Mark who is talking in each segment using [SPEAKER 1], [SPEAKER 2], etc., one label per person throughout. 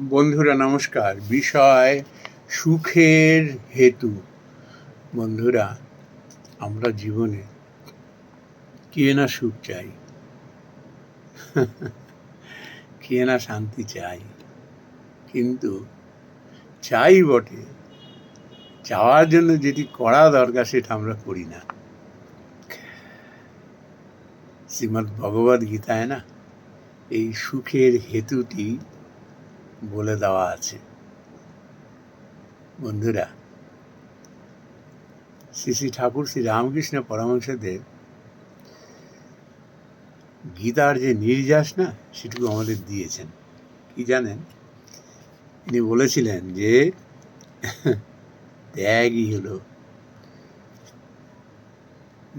[SPEAKER 1] বন্ধুরা, নমস্কার। বিষয় সুখের হেতু। বন্ধুরা, আমরা জীবনে কে না সুখ চাই? কে না শান্তি চাই? কিন্তু চাই বটে। চাওয়ার জন্য যেটি করা দরকার, সেটা আমরা করি না। শ্রীমদ্ ভগবদ গীতায় না, এই সুখের হেতুটি বলে দেওয়া আছে। বন্ধুরা শ্রী শ্রী ঠাকুর শ্রী রামকৃষ্ণ পরমহংসদেব গীতার যে নির্যাস না, সেটুকু আমাদের দিয়েছেন। কি জানেন? তিনি বলেছিলেন যে, ত্যাগই হলো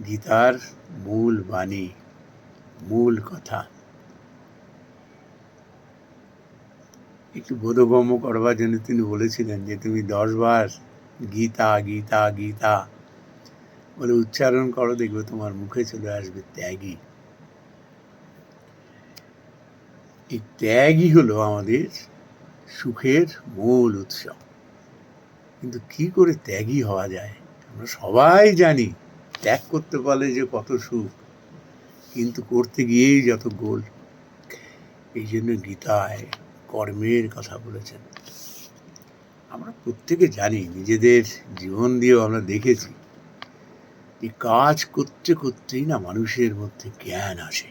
[SPEAKER 1] গীতার মূল বাণী, মূল কথা। একটু বোধগম্য করবার জন্য তিনি বলেছিলেন যে, তুমি দশবার গীতা গীতা গীতা বলে উচ্চারণ করো, দেখবে তোমার মুখে চলে আসবে ত্যাগী। এই ত্যাগই হলো আমাদের সুখের মূল উৎসব কিন্তু কি করে ত্যাগী হওয়া যায়? আমরা সবাই জানি, ত্যাগ করতে পারলে যে কত সুখ, কিন্তু করতে গিয়েই যত গোল। এই জন্য গীতায় কর্মের কথা বলেছেন। আমরা প্রত্যেকে জানি নিজেদের জীবন দিয়েও আমরা দেখেছি যে কাজ করতে করতেই না মানুষের মধ্যে জ্ঞান আসে।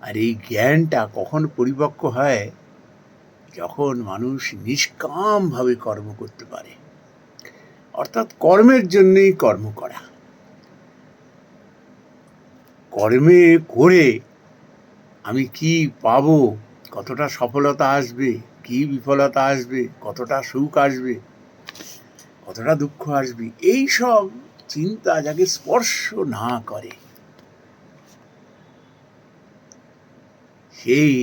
[SPEAKER 1] আর এই জ্ঞানটা কখন পরিপক্ক হয়? যখন মানুষ নিষ্কামভাবে কর্ম করতে পারে। অর্থাৎ কর্মের জন্যই কর্ম করা। কর্মে করে আমি কি পাবো? কতটা সফলতা আসবে, কি বিফলতা আসবে, কতটা সুখ আসবে, কতটা দুঃখ আসবে, এই সব চিন্তা যাকে স্পর্শ না করে। সেই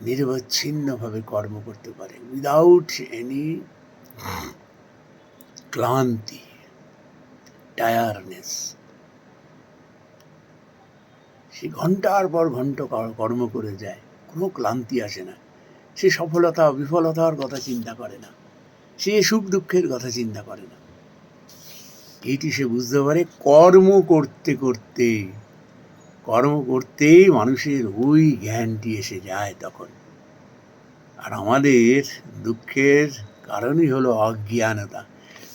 [SPEAKER 1] নিরবচ্ছিন্নভাবে কর্ম করতে পারে উইদাউট এনি ক্লান্তি টায়ারনেস সে ঘণ্টার পর ঘণ্টা কর্ম করে যায়, কোনো ক্লান্তি আসে না। সে সফলতা, বিফলতার কথা চিন্তা করে না। সে সুখ দুঃখের কথা চিন্তা করে না। এইটি সে বুঝতে পারে, কর্ম করতে করতে, কর্ম করতেই মানুষের ওই জ্ঞানটি এসে যায় তখন। আর আমাদের দুঃখের কারণই হলো অজ্ঞানতা।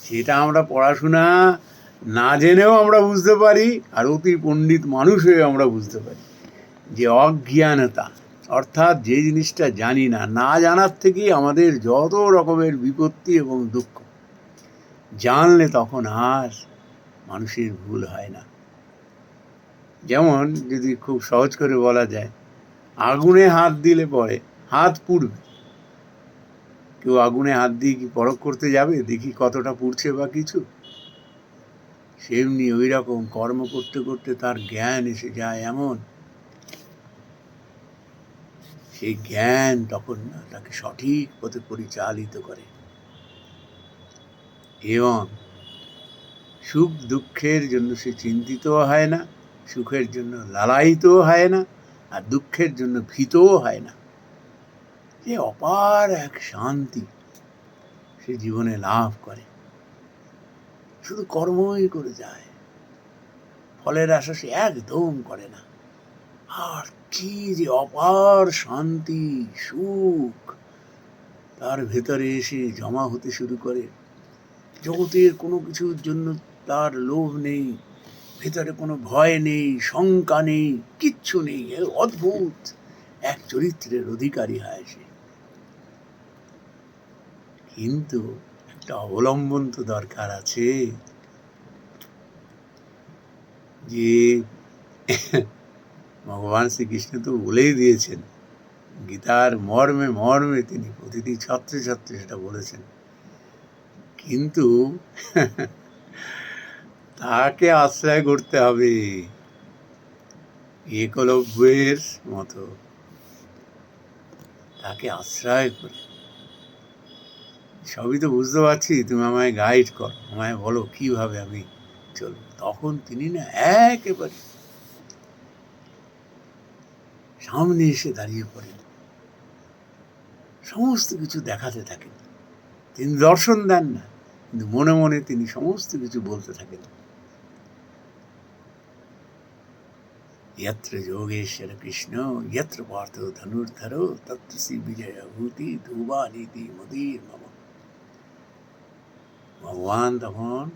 [SPEAKER 1] সেটা আমরা পড়াশোনা না জেনেও আমরা বুঝতে পারি আর অতি পণ্ডিত মানুষ হয়ে আমরা বুঝতে পারি যে অজ্ঞানতা, অর্থাৎ যে জিনিসটা জানি না না জানার থেকেই আমাদের যত রকমের বিপত্তি এবং দুঃখ, জানলে তখন আর মানুষের ভুল হয় না। যেমন যদি খুব সহজ করে বলা যায়, আগুনে হাত দিলে পরে হাত পুড়বে। কেউ আগুনে হাত দিয়ে কি পরখ করতে যাবে? দেখি কতটা পুড়ছে বা কিছু। সেমনি ওই রকম কর্ম করতে করতে তার জ্ঞান এসে যায় এমন। সেই জ্ঞান তখন না তাকে সঠিক পথে পরিচালিত করে। এবং সুখ দুঃখের জন্য সে চিন্তিতও হয় না, সুখের জন্য লালায়িতও হয় না, আর দুঃখের জন্য ভীতও হয় না। যে অপার এক শান্তি সে জীবনে লাভ করে। শুধু কর্মই করে যায়। ফলের আশা সে একদম করে না। আর কি যে অপার শান্তি, সুখ। তার ভেতরে এসে জমা হতে শুরু করে। জগতের কোনো কিছুর জন্য তার লোভ নেই। ভেতরে কোনো ভয় নেই, শঙ্কা নেই, কিচ্ছু নেই। অদ্ভুত এক চরিত্রের অধিকারী হয় সে। কিন্তু একটা অবলম্বন তো দরকার আছে। যে ভগবান শ্রীকৃষ্ণ তো বলেই দিয়েছেন, গীতার মর্মে মর্মে তিনি প্রতিটি ছত্রে ছত্রে সেটা বলেছেন। কিন্তু তাকে আশ্রয় করতে হবে একলব্যের মতো। তাকে আশ্রয় করে সবই তো বুঝতে পারছি তুমি আমায় গাইড করো আমায় বলো কিভাবে আমি চলবো তখন তিনি না একেবারে সামনে এসে দাঁড়িয়ে পড়েন সমস্ত কিছু দেখাতে থাকেন তিনি দর্শন দেন না কিন্তু মনে মনে তিনি সমস্ত কিছু বলতে থাকেন यत्र योगेश्वर कृष्ण यत्र पार्थो धनुर्धर तत्र श्री विजय भूति धुबा नीति मदीर मम ভগবান তখন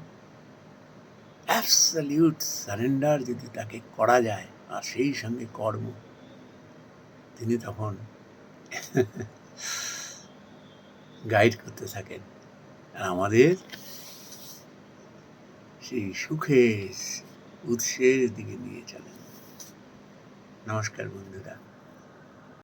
[SPEAKER 1] অ্যাবসলিউট সারেন্ডার যদি তাকে করা যায়, আর সেই সঙ্গে কর্ম, তিনি তখন গাইড করতে থাকেন। আর আমাদের সেই সুখের উৎসের দিকে নিয়ে চলেন। নমস্কার বন্ধুরা।